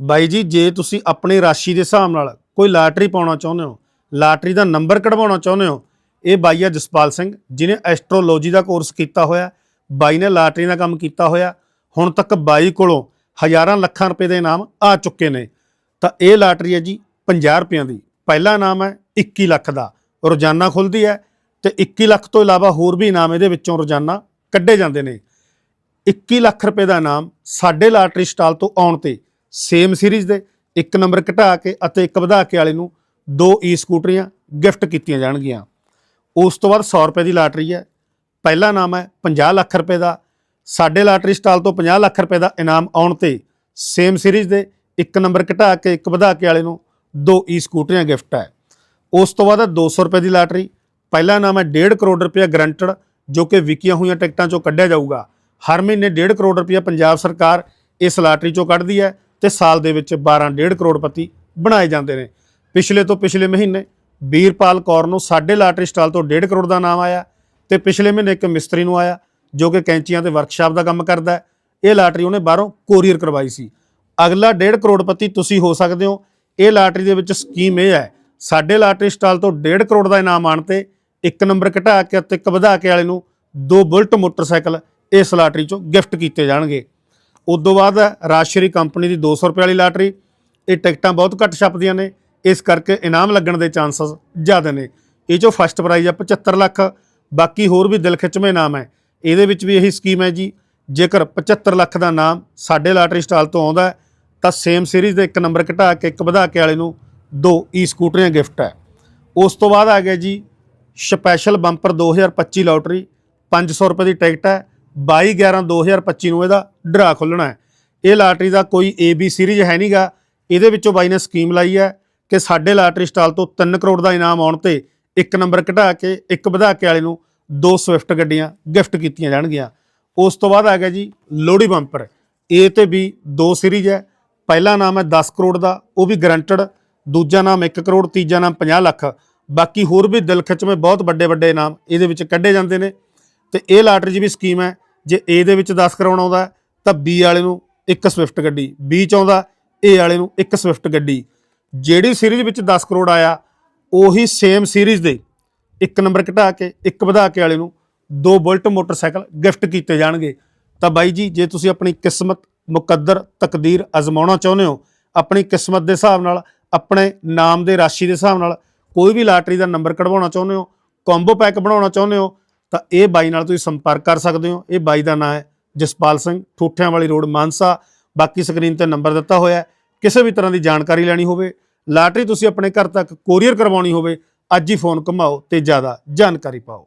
ਬਾਈ ਜੀ, ਜੇ ਤੁਸੀਂ ਆਪਣੀ ਰਾਸ਼ੀ ਦੇ ਹਿਸਾਬ ਨਾਲ ਕੋਈ ਲਾਟਰੀ ਪਾਉਣਾ ਚਾਹੁੰਦੇ ਹੋ, ਲਾਟਰੀ ਦਾ ਨੰਬਰ ਕਢਵਾਉਣਾ ਚਾਹੁੰਦੇ ਹੋ, ਇਹ ਬਾਈ ਆ ਜਸਪਾਲ ਸਿੰਘ ਜਿਨੇ ਐਸਟ੍ਰੋਲੋਜੀ ਦਾ ਕੋਰਸ ਕੀਤਾ ਹੋਇਆ, ਬਾਈ ਨੇ ਲਾਟਰੀ ਦਾ ਕੰਮ ਕੀਤਾ ਹੋਇਆ, ਹੁਣ ਤੱਕ ਬਾਈ ਕੋਲੋਂ ਹਜ਼ਾਰਾਂ ਲੱਖਾਂ ਰੁਪਏ ਦੇ ਇਨਾਮ ਆ ਚੁੱਕੇ ਨੇ। ਤਾਂ ਇਹ ਲਾਟਰੀ ਹੈ ਜੀ 50 ਰੁਪਈਆਂ ਦੀ। ਪਹਿਲਾ ਇਨਾਮ ਹੈ 21 ਲੱਖ ਦਾ, ਰੋਜ਼ਾਨਾ ਖੁੱਲਦੀ ਹੈ ਤੇ 21 ਲੱਖ ਤੋਂ ਇਲਾਵਾ ਹੋਰ ਵੀ ਇਨਾਮ ਇਹਦੇ ਵਿੱਚੋਂ ਰੋਜ਼ਾਨਾ ਕੱਢੇ ਜਾਂਦੇ ਨੇ। 21 ਲੱਖ ਰੁਪਏ ਦਾ ਇਨਾਮ ਸਾਡੇ ਲਾਟਰੀ ਸਟਾਲ ਤੋਂ ਆਉਣ ਤੇ ਸੇਮ ਸੀਰੀਜ਼ ਦੇ, ਇੱਕ ਨੰਬਰ ਘਟਾ ਕੇ ਅਤੇ ਇੱਕ ਵਧਾ ਕੇ ਵਾਲੇ ਨੂੰ ਦੋ ਈ ਸਕੂਟਰੀਆਂ ਗਿਫਟ ਕੀਤੀਆਂ ਜਾਣਗੀਆਂ। ਉਸ ਤੋਂ ਬਾਅਦ 100 ਰੁਪਏ ਦੀ ਲਾਟਰੀ ਹੈ। ਪਹਿਲਾ ਨਾਮ ਹੈ 50 ਲੱਖ ਰੁਪਏ ਦਾ। ਸਾਡੇ ਲਾਟਰੀ ਸਟਾਲ ਤੋਂ 50 ਲੱਖ ਰੁਪਏ ਦਾ ਇਨਾਮ ਆਉਣ ਤੇ ਸੇਮ ਸੀਰੀਜ਼ ਦੇ, ਇੱਕ ਨੰਬਰ ਘਟਾ ਕੇ ਇੱਕ ਵਧਾ ਕੇ ਵਾਲੇ ਨੂੰ ਦੋ ਈ ਸਕੂਟਰੀਆਂ ਗਿਫਟ ਹੈ। ਉਸ ਤੋਂ ਬਾਅਦ ਹੈ 200 ਰੁਪਏ ਦੀ ਲਾਟਰੀ ਪਹਿਲਾ ਨਾਮ ਹੈ 1.5 ਕਰੋੜ ਰੁਪਏ ਗਰੰਟਡ ਜੋ ਕਿ ਵਿਕੀਆਂ ਹੋਈਆਂ ਟਿਕਟਾਂ ਚੋਂ ਕੱਢਿਆ ਜਾਊਗਾ। ਹਰ ਮਹੀਨੇ 1.5 ਕਰੋੜ ਰੁਪਏ ਪੰਜਾਬ ਸਰਕਾਰ ਇਸ ਲਾਟਰੀ ਚੋਂ ਕੱਢਦੀ ਹੈ। ਤੇ ਸਾਲ ਦੇ ਵਿੱਚ 12 1.5 ਕਰੋੜਪਤੀ ਬਣਾਏ ਜਾਂਦੇ ਨੇ। ਪਿਛਲੇ ਤੋਂ ਪਿਛਲੇ ਮਹੀਨੇ ਵੀਰਪਾਲ ਕੌਰ ਨੂੰ ਸਾਡੇ ਲਾਟਰੀ ਸਟਾਲ ਤੋਂ 1.5 ਕਰੋੜ ਦਾ ਨਾਮ ਆਇਆ ਤੇ ਪਿਛਲੇ ਮਹੀਨੇ ਇੱਕ ਮਿਸਤਰੀ ਨੂੰ ਆਇਆ ਜੋ ਕਿ ਕੈਂਚੀਆਂ ਤੇ ਵਰਕਸ਼ਾਪ ਦਾ ਕੰਮ ਕਰਦਾ ਹੈ। ਇਹ ਲਾਟਰੀ ਉਹਨੇ ਬਾਹਰੋਂ ਕੋਰੀਅਰ ਕਰਵਾਈ ਸੀ। ਅਗਲਾ 1.5 ਕਰੋੜਪਤੀ ਤੁਸੀਂ ਹੋ ਸਕਦੇ ਹੋ। ਇਹ ਲਾਟਰੀ ਦੇ ਵਿੱਚ ਸਕੀਮ ਇਹ ਹੈ, ਸਾਡੇ ਲਾਟਰੀ ਸਟਾਲ ਤੋਂ 1.5 ਕਰੋੜ ਦਾ ਇਨਾਮ ਆਣ ਤੇ ਇੱਕ ਨੰਬਰ ਘਟਾ ਕੇ ਅਤੇ ਇੱਕ ਵਧਾ ਕੇ ਵਾਲੇ ਨੂੰ ਦੋ ਬੁਲਟ ਮੋਟਰਸਾਈਕਲ ਇਸ ਲਾਟਰੀ ਚੋਂ ਗਿਫਟ ਕੀਤੇ ਜਾਣਗੇ। ਉਸ ਤੋਂ ਬਾਅਦ ਹੈ ਰਾਜਸ਼ਰੀ ਕੰਪਨੀ ਦੀ 200 ਰੁਪਏ ਵਾਲੀ ਲਾਟਰੀ, ਇਹ ਟਿਕਟਾਂ ਬਹੁਤ ਘੱਟ ਛਪਦੀਆਂ ਨੇ, ਇਸ ਕਰਕੇ ਇਨਾਮ ਲੱਗਣ ਦੇ ਚਾਂਸਸ ਜ਼ਿਆਦਾ ਨੇ। ਇਹ ਚੋਂ ਫਸਟ ਪ੍ਰਾਈਜ਼ ਆ 75 ਲੱਖ, ਬਾਕੀ ਹੋਰ ਵੀ ਦਿਲ ਖਿੱਚਵੇਂ ਇਨਾਮ ਹੈ। ਇਹਦੇ ਵਿੱਚ ਵੀ ਇਹੀ ਸਕੀਮ ਹੈ ਜੀ, ਜੇਕਰ 75 ਲੱਖ ਦਾ ਨਾਮ ਸਾਡੇ ਲਾਟਰੀ ਸਟਾਲ ਤੋਂ ਆਉਂਦਾ ਹੈ, ਤਾਂ ਸੇਮ ਸੀਰੀਜ਼ ਦੇ ਇੱਕ ਨੰਬਰ ਘਟਾ ਕੇ ਇੱਕ ਵਧਾ ਕੇ ਵਾਲੇ ਨੂੰ ਦੋ ਈ ਸਕੂਟਰੀਆਂ ਗਿਫਟ ਹੈ। ਉਸ ਤੋਂ ਬਾਅਦ ਆ ਗਿਆ ਜੀ ਸਪੈਸ਼ਲ ਬੰਪਰ 2025 ਲੋਟਰੀ 500 ਰੁਪਏ ਦੀ ਟਿਕਟ ਹੈ 22 11 2025 ਨੂੰ ਇਹਦਾ ਡਰਾ ਖੁੱਲਣਾ ਹੈ। ਇਹ ਲਾਟਰੀ ਦਾ ਕੋਈ ਏ ਬੀ ਸੀਰੀਜ਼ ਹੈ ਨਹੀਂਗਾ ਇਹਦੇ ਵਿੱਚੋਂ ਬਾਈ ਨੇ ਸਕੀਮ ਲਾਈ ਹੈ ਕਿ ਸਾਡੇ ਲਾਟਰੀ ਸਟਾਲ ਤੋਂ 3 ਕਰੋੜ ਦਾ ਇਨਾਮ ਆਉਣ ਤੇ ਇੱਕ ਨੰਬਰ ਘਟਾ ਕੇ, ਇੱਕ ਵਧਾ ਕੇ ਵਾਲੇ ਨੂੰ ਦੋ ਸਵਿਫਟ ਗੱਡੀਆਂ ਗਿਫਟ ਕੀਤੀਆਂ ਜਾਣਗੀਆਂ। ਉਸ ਤੋਂ ਬਾਅਦ ਆ ਗਿਆ ਜੀ ਲੋਹੜੀ ਬੰਪਰ। ਏ ਤੇ ਬੀ ਦੋ ਸੀਰੀਜ਼ ਹੈ। ਪਹਿਲਾ ਨਾਮ ਹੈ 10 ਕਰੋੜ ਦਾ, ਉਹ ਵੀ ਗਰੰਟਡ ਦੂਜਾ ਨਾਮ 1 ਕਰੋੜ, ਤੀਜਾ ਨਾਮ 50 ਲੱਖ। ਬਾਕੀ ਹੋਰ ਵੀ ਦਿਲ ਖਿੱਚਵੇਂ ਬਹੁਤ ਵੱਡੇ ਵੱਡੇ ਇਨਾਮ ਇਹਦੇ ਵਿੱਚ ਕੱਢੇ ਜਾਂਦੇ ਨੇ। ਤੇ ਇਹ ਲਾਟਰੀ 'ਚ ਵੀ ਸਕੀਮ ਹੈ, ਜੇ ਏ ਦੇ ਵਿੱਚ 10 ਕਰਾਉਣਾ ਆਉਂਦਾ, ਤਾਂ ਬੀ ਵਾਲੇ ਨੂੰ ਇੱਕ ਸਵਿਫਟ ਗੱਡੀ ਬੀ ਚ ਆਉਂਦਾ ਏ ਵਾਲੇ ਨੂੰ ਇੱਕ ਸਵਿਫਟ ਗੱਡੀ। ਜਿਹੜੀ ਸੀਰੀਜ਼ ਵਿੱਚ 10 ਕਰੋੜ ਆਇਆ, ਉਹੀ ਸੇਮ ਸੀਰੀਜ਼ ਦੇ ਇੱਕ ਨੰਬਰ ਘਟਾ ਕੇ, ਇੱਕ ਵਧਾ ਕੇ ਵਾਲੇ ਨੂੰ ਦੋ ਬੁਲਟ ਮੋਟਰਸਾਈਕਲ ਗਿਫਟ ਕੀਤੇ ਜਾਣਗੇ। ਤਾਂ ਬਾਈ ਜੀ, ਜੇ ਤੁਸੀਂ ਆਪਣੀ ਕਿਸਮਤ, ਮੁਕੱਦਰ, ਤਕਦੀਰ ਅਜ਼ਮਾਉਣਾ ਚਾਹੁੰਦੇ ਹੋ, ਆਪਣੀ ਕਿਸਮਤ ਦੇ ਹਿਸਾਬ ਨਾਲ, ਆਪਣੇ ਨਾਮ ਦੇ ਰਾਸ਼ੀ ਦੇ ਹਿਸਾਬ ਨਾਲ, ਕੋਈ ਵੀ ਲਾਟਰੀ ਦਾ ਨੰਬਰ ਕਢਵਾਉਣਾ ਚਾਹੁੰਦੇ ਹੋ ਕੰਬੋ ਪੈਕ ਬਣਾਉਣਾ ਚਾਹੁੰਦੇ ਹੋ ਤਾਂ ਇਹ ਬਾਈ ਨਾਲ ਤੁਸੀਂ ਸੰਪਰਕ ਕਰ ਸਕਦੇ ਹੋ। ਇਹ ਬਾਈ ਦਾ ਨਾਮ ਹੈ ਜਸਪਾਲ ਸਿੰਘ, ਠੂਠਿਆਂ ਵਾਲੀ ਰੋਡ ਮਾਨਸਾ। ਬਾਕੀ ਸਕਰੀਨ ਤੇ ਨੰਬਰ ਦਿੱਤਾ ਹੋਇਆ ਕਿਸੇ ਵੀ ਤਰ੍ਹਾਂ ਦੀ ਜਾਣਕਾਰੀ ਲੈਣੀ ਹੋਵੇ, ਲਾਟਰੀ ਤੁਸੀਂ ਆਪਣੇ ਘਰ ਤੱਕ ਕੋਰੀਅਰ ਕਰਵਾਉਣੀ ਹੋਵੇ, ਅੱਜ ਹੀ ਫੋਨ ਘੁਮਾਓ ਤੇ ਜ਼ਿਆਦਾ ਜਾਣਕਾਰੀ ਪਾਓ।